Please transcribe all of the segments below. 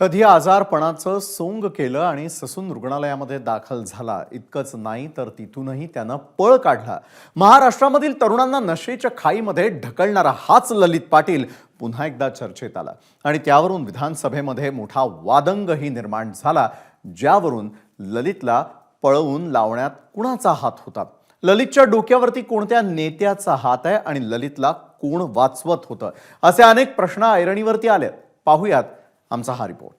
कधी आजारपणाचं सोंग केलं आणि ससून रुग्णालयामध्ये दाखल झाला. इतकंच नाही तर तिथूनही त्यानं पळ काढला. महाराष्ट्रामधील तरुणांना नशेच्या खाईमध्ये ढकलणारा हाच ललित पाटील पुन्हा एकदा चर्चेत आला. आणि त्यावरून विधानसभेमध्ये मोठा वादंगही निर्माण झाला ज्यावरून ललितला पळवून लावण्यात कुणाचा हात होता? ललितच्या डोक्यावरती कोणत्या नेत्याचा हात आहे आणि ललितला कोण वाचवत होतं? असे अनेक प्रश्न ऐरणीवरती आले पाहूयात आमचा हा रिपोर्ट.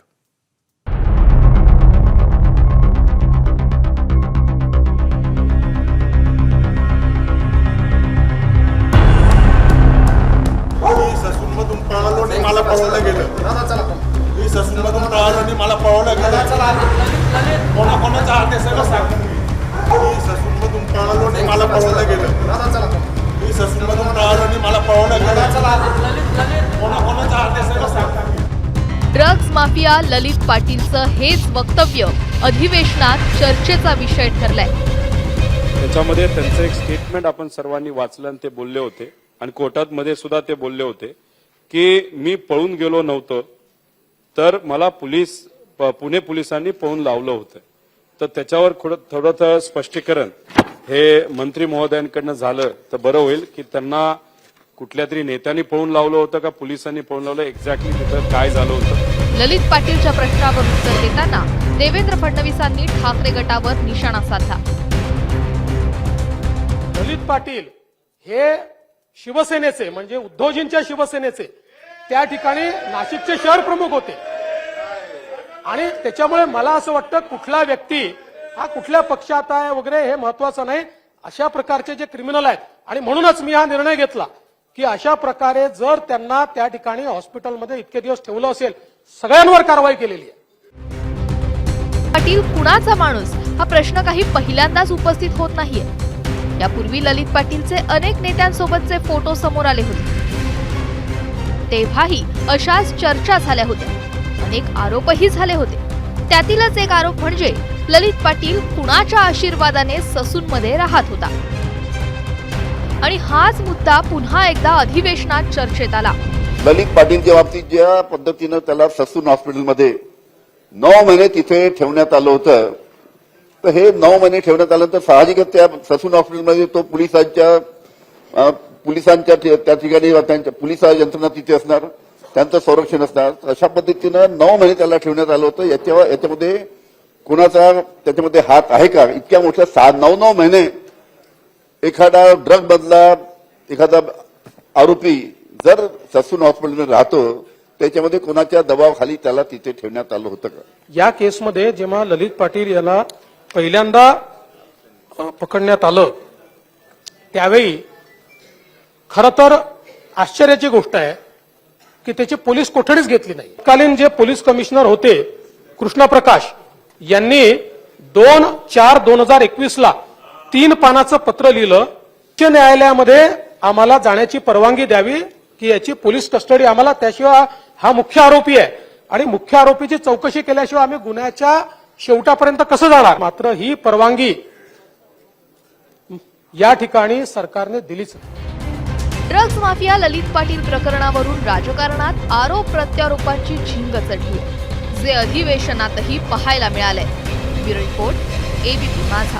मी ससूनमधून पळालो आणि मला पळवलं गेलं. मी ससूनमधून पळालो आणि मला पळवलं गेलं. कोणा कोणाचा हात आहे सगळं सांग मी. ससूनमधून पळालो आणि मला पळवलं गेलं. मी ससूनमधून पळालो आणि मला पळवलं गेलं. माफिया ललित पाटीलचं हेच वक्तव्य अधिवेशनात चर्चेचा विषय ठरलाय. त्याच्यामध्ये त्यांचं एक स्टेटमेंट आपण सर्वांनी वाचलं आणि ते बोलले होते. आणि कोर्टात मध्ये सुद्धा ते बोलले होते की मी पळून गेलो नव्हतं तर मला पोलीस प- पुणे पोलिसांनी पळून लावलं होतं. तर त्याच्यावर थोडं थोडं स्पष्टीकरण हे मंत्री महोदयांकडनं झालं तर बरं होईल की त्यांना कुठल्या तरी नेत्यांनी पळून लावलं होतं का पोलिसांनी पळून लावलं? एक्झॅक्टली तिथं काय झालं होतं? ललित पाटीलच्या प्रश्नावर उत्तर देताना देवेंद्र फडणवीसांनी ठाकरे गटावर निशाणा साधला. ललित पाटील हे शिवसेनेचे म्हणजे उद्धवजींच्या शिवसेनेचे त्या ठिकाणी नाशिकचे शहर प्रमुख होते. आणि त्याच्यामुळे मला असं वाटतं कुठला व्यक्ती हा कुठल्या पक्षात आहे वगैरे हे महत्वाचं नाही अशा प्रकारचे जे क्रिमिनल आहेत. आणि म्हणूनच मी हा निर्णय घेतला की अशा प्रकारे जर त्यांना त्या ठिकाणी हॉस्पिटलमध्ये इतके दिवस ठेवलं असेल सगळ्यांवर कारवाई केलेली आहे. पाटील कुणाचा माणूस? हा प्रश्न काही पहिल्यांदाच उपस्थित होत नाहीये. यापूर्वी ललित पाटीलचे अनेक नेत्यांसोबतचे फोटो समोर आले होते. तेव्हाही अशाच चर्चा झाल्या होत्या. अनेक आरोपही झाले होते. त्यातीलच एक आरोप म्हणजे ललित पाटील कुणाच्या आशीर्वादाने ससूनमध्ये राहत होता? आणि हाच मुद्दा पुन्हा एकदा अधिवेशनात चर्चेत आला. ललित पाटीलच्या बाबतीत ज्या पद्धतीनं त्याला ससून हॉस्पिटलमध्ये नऊ महिने तिथे ठेवण्यात आलं होतं. तर हे नऊ महिने ठेवण्यात आलं तर साहजिकच त्या ससून हॉस्पिटलमध्ये तो पोलिसांच्या पोलिसांच्या त्या ठिकाणी त्यांच्या पोलीस यंत्रणा तिथे असणार त्यांचं संरक्षण असणार. अशा पद्धतीनं नऊ महिने त्याला ठेवण्यात आलं होतं. याच्या याच्यामध्ये कुणाचा त्याच्यामध्ये हात आहे का? इतक्या मोठ्या सहा नऊ नऊ महिने एखादा ड्रग मधला एखादा आरोपी जर ससून हॉस्पिटलमध्ये राहतो त्याच्यामध्ये कोणाच्या दबावाखाली त्याला तिथे ठेवण्यात आलं होतं का? या केसमध्ये जेव्हा ललित पाटील याला पहिल्यांदा पकडण्यात आलं त्यावेळी खर तर आश्चर्याची गोष्ट आहे की त्याची पोलीस कोठडीच घेतली नाही. तत्कालीन जे पोलीस कमिशनर होते कृष्णा प्रकाश यांनी दोन चार दोन हजार एकवीसला तीन पानाचं पत्र लिहिलं. उच्च न्यायालयामध्ये आम्हाला जाण्याची परवानगी द्यावी की याची पोलीस कस्टडी आम्हाला त्याशिवाय हा मुख्य आरोपी आहे. आणि मुख्य आरोपीची चौकशी केल्याशिवाय आम्ही गुन्ह्याच्या शेवटापर्यंत कसं जाणार? मात्र ही परवानगी या ठिकाणी सरकारने दिलीच ड्रग्ज माफिया ललित पाटील प्रकरणावरून राजकारणात आरोप प्रत्यारोपांची झिंग चढली जे अधिवेशनातही पाहायला मिळालंय. Bureau report ABP Majha.